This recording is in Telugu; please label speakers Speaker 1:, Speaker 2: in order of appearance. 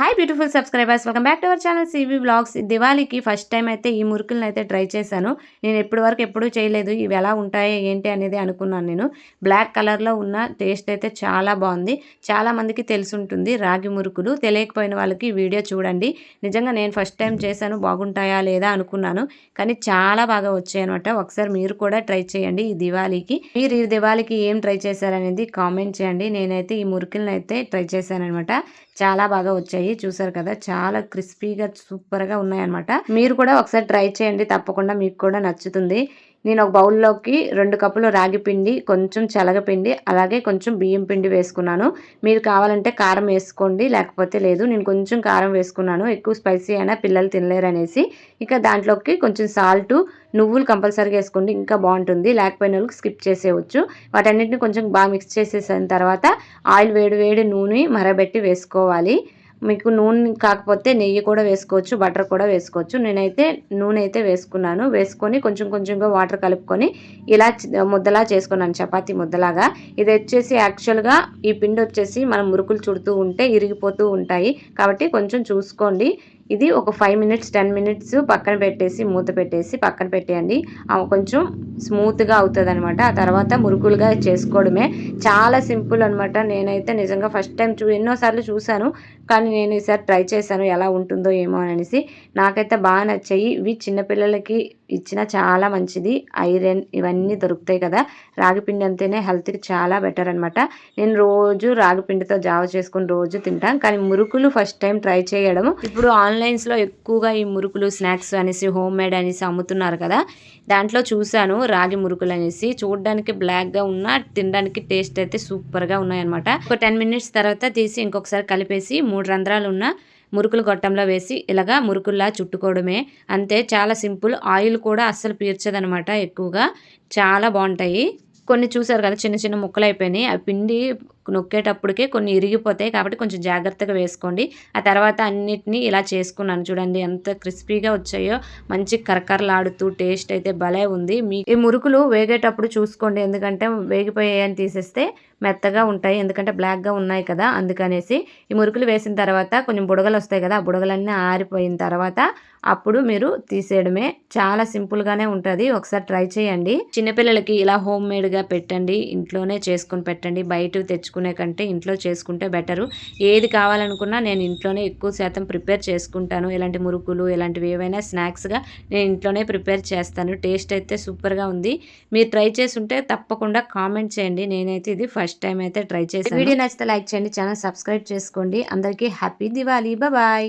Speaker 1: Hi beautiful subscribers welcome back to our channel CV blogs దివాళీకి first time అయితే ఈ మురుకులను అయితే ట్రై చేశాను. నేను ఎప్పటి వరకు ఎప్పుడూ చేయలేదు. ఇవి ఎలా ఉంటాయి ఏంటి అనేది అనుకున్నాను నేను. బ్లాక్ కలర్లో ఉన్న టేస్ట్ అయితే చాలా బాగుంది. చాలా మందికి తెలుసుంటుంది రాగి మురుకులు. తెలియకపోయిన వాళ్ళకి వీడియో చూడండి. నిజంగా నేను ఫస్ట్ టైం చేశాను. బాగుంటాయా లేదా అనుకున్నాను. కానీ చాలా బాగా వచ్చాయి అనమాట ఒకసారి మీరు కూడా ట్రై చేయండి ఈ దివాళీకి. మీరు ఈ దివాళీకి ఏం ట్రై చేశారనేది కామెంట్ చేయండి. నేనైతే ఈ మురుకులను అయితే ట్రై చేశాను అనమాట చాలా బాగా వచ్చాయి. చూసారు కదా చాలా క్రిస్పీగా సూపర్గా ఉన్నాయన్నమాట. మీరు కూడా ఒకసారి ట్రై చేయండి తప్పకుండా మీకు కూడా నచ్చుతుంది. నేను ఒక బౌల్లోకి రెండు కప్పులు రాగి పిండి కొంచెం శనగపిండి అలాగే కొంచెం బియ్యం పిండి వేసుకున్నాను. మీరు కావాలంటే కారం వేసుకోండి లేకపోతే లేదు నేను కొంచెం కారం వేసుకున్నాను. ఎక్కువ స్పైసీ అయినా పిల్లలు తినలేరు అనేసి ఇక దాంట్లోకి కొంచెం సాల్ట్ నువ్వులు కంపల్సరీగా వేసుకోండి ఇంకా బాగుంటుంది. లేకపోయిన వాళ్ళకి స్కిప్ చేసేయచ్చు. వాటన్నిటిని కొంచెం బాగా మిక్స్ చేసేసిన తర్వాత ఆయిల్ వేడి వేడి నూనె మరబెట్టి వేసుకోవాలి. మీకు నూనె కాకపోతే నెయ్యి కూడా వేసుకోవచ్చు బటర్ కూడా వేసుకోవచ్చు. నేనైతే నూనె అయితే వేసుకున్నాను. వేసుకొని కొంచెం కొంచెంగా వాటర్ కలుపుకొని ఇలా ముద్దలా చేసుకున్నాను చపాతీ ముద్దలాగా. ఇది వచ్చేసి యాక్చువల్గా ఈ పిండి వచ్చేసి మనం మురుకులు చుడుతూ ఉంటే ఇరిగిపోతూ ఉంటాయి. కాబట్టి కొంచెం చూసుకోండి. ఇది ఒక ఫైవ్ మినిట్స్ టెన్ మినిట్స్ పక్కన పెట్టేసి మూత పెట్టేసి పక్కన పెట్టేయండి. కొంచెం స్మూత్గా అవుతుంది అనమాట ఆ తర్వాత మురుకులుగా చేసుకోవడమే. చాలా సింపుల్ అనమాట నేనైతే నిజంగా ఫస్ట్ టైం చూ ఎన్నోసార్లు చూశాను. కానీ నేను ఈసారి ట్రై చేశాను ఎలా ఉంటుందో ఏమో అనేసి. నాకైతే బాగా నచ్చాయి. ఇవి చిన్నపిల్లలకి ఇచ్చిన చాలా మంచిది. ఐరన్ ఇవన్నీ దొరుకుతాయి కదా. రాగిపిండి అంతేనే హెల్త్కి చాలా బెటర్ అనమాట నేను రోజు రాగిపిండితో జావ చేసుకుని రోజు తింటాను కానీ మురుకులు ఫస్ట్ టైం ట్రై చేయడం. ఇప్పుడు ఆన్లైన్స్లో ఎక్కువగా ఈ మురుకులు స్నాక్స్ అనేసి హోమ్ మేడ్ అనేసి అమ్ముతున్నారు కదా. దాంట్లో చూశాను రాగి మురుకులు అనేసి. చూడడానికి బ్లాక్గా ఉన్న తినడానికి టేస్ట్ అయితే సూపర్గా ఉన్నాయన్నమాట. ఒక టెన్ మినిట్స్ తర్వాత తీసి ఇంకొకసారి కలిపేసి మూడు రంధ్రాలు ఉన్న మురుకులు గొట్టంలో వేసి ఇలాగా మురుకుల్లా చుట్టుకోవడమే. అంతే చాలా సింపుల్. ఆయిల్ కూడా అస్సలు పీర్చదనమాట ఎక్కువగా. చాలా బాగుంటాయి. కొన్ని చూసారు కదా చిన్న చిన్న ముక్కలు అయిపోయినాయి ఆ పిండి నొక్కేటప్పటికే కొన్ని ఇరిగిపోతాయి కాబట్టి కొంచెం జాగ్రత్తగా వేసుకోండి. ఆ తర్వాత అన్నిటినీ ఇలా చేసుకున్నాను. చూడండి ఎంత క్రిస్పీగా వచ్చాయో. మంచి కరకరలాడుతూ టేస్ట్ అయితే భలే ఉంది. మీ ఈ మురుకులు వేగేటప్పుడు చూసుకోండి. ఎందుకంటే వేగిపోయాయని తీసేస్తే మెత్తగా ఉంటాయి. ఎందుకంటే బ్లాక్గా ఉన్నాయి కదా. అందుకనేసి ఈ మురుకులు వేసిన తర్వాత కొంచెం బుడగలు వస్తాయి కదా. ఆ బుడగలన్నీ ఆరిపోయిన తర్వాత అప్పుడు మీరు తీసేయడమే. చాలా సింపుల్గానే ఉంటుంది. ఒకసారి ట్రై చేయండి. చిన్నపిల్లలకి ఇలా హోమ్ మేడ్గా పెట్టండి. ఇంట్లోనే చేసుకుని పెట్టండి. బయట తెచ్చుకుని కంటే ఇంట్లో చేసుకుంటే బెటరు. ఏది కావాలనుకున్నా నేను ఇంట్లోనే ఎక్కువ శాతం ప్రిపేర్ చేసుకుంటాను. ఇలాంటి మురుకులు ఇలాంటివి ఏవైనా స్నాక్స్గా నేను ఇంట్లోనే ప్రిపేర్ చేస్తాను. టేస్ట్ అయితే సూపర్గా ఉంది. మీరు ట్రై చేస్తుంటే తప్పకుండా కామెంట్ చేయండి. నేనైతే ఇది ఫస్ట్ టైం అయితే ట్రై చేశాను. వీడియో నచ్చితే లైక్ చేయండి. ఛానల్ సబ్స్క్రైబ్ చేసుకోండి. అందరికీ హ్యాపీ దివాళీ. బాయ్.